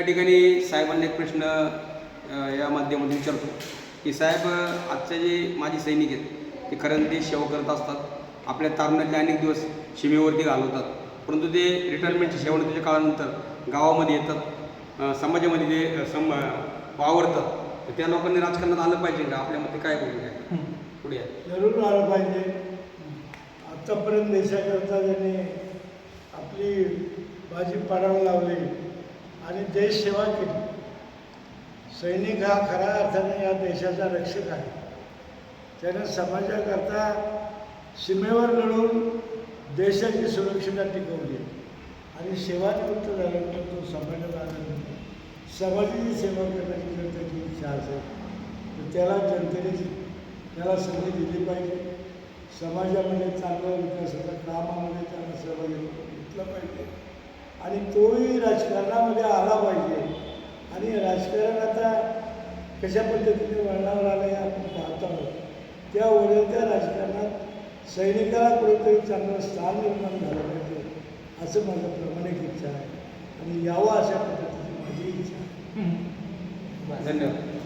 या ठिकाणी साहेबांना एक प्रश्न या माध्यमातून विचारतो. की साहेब आजचे जे माजी सैनिक आहेत ते खरं देश सेवा करत असतात. आपल्या तारुण्यातले अनेक दिवस सीमेवरती घालवतात. परंतु ते रिटायरमेंटच्या सेवानिवृत्तीच्या काळानंतर गावामध्ये येतात समाजामध्ये ते सम वावरतात तर त्या लोकांनी राजकारणात आलं पाहिजे का? आपल्यामध्ये काय भूमिका आहे पुढे. जरूर आलं पाहिजे. आत्तापर्यंत देशाकरता त्यांनी आपली बाजी पडायला लावली आणि देश सेवा केली. सैनिक हा खऱ्या अर्थाने या देशाचा रक्षक आहे. त्यानं समाजाकरता सीमेवर लढून देशाची सुरक्षितता टिकवली. आणि सेवानिवृत्त झाल्यानंतर तो समाजाला समाजाची सेवा करण्याची जर त्याची इच्छा असेल तर त्याला जनतेने त्याला संधी दिली पाहिजे. समाजामध्ये चांगलं विकासाच्या कामामध्ये त्याला सहभागी घेतलं पाहिजे. आणि तोही राजकारणामध्ये आला पाहिजे. आणि राजकारण आता कशा पद्धतीने वळणावर आलं हे आपण पाहत आहोत. त्या वळत्या राजकारणात सैनिकाला कुठेतरी चांगलं स्थान निर्माण झालं पाहिजे असं माझं प्रमाणिक इच्छा आहे. आणि यावं अशा पद्धतीची माझी इच्छा आहे. धन्यवाद.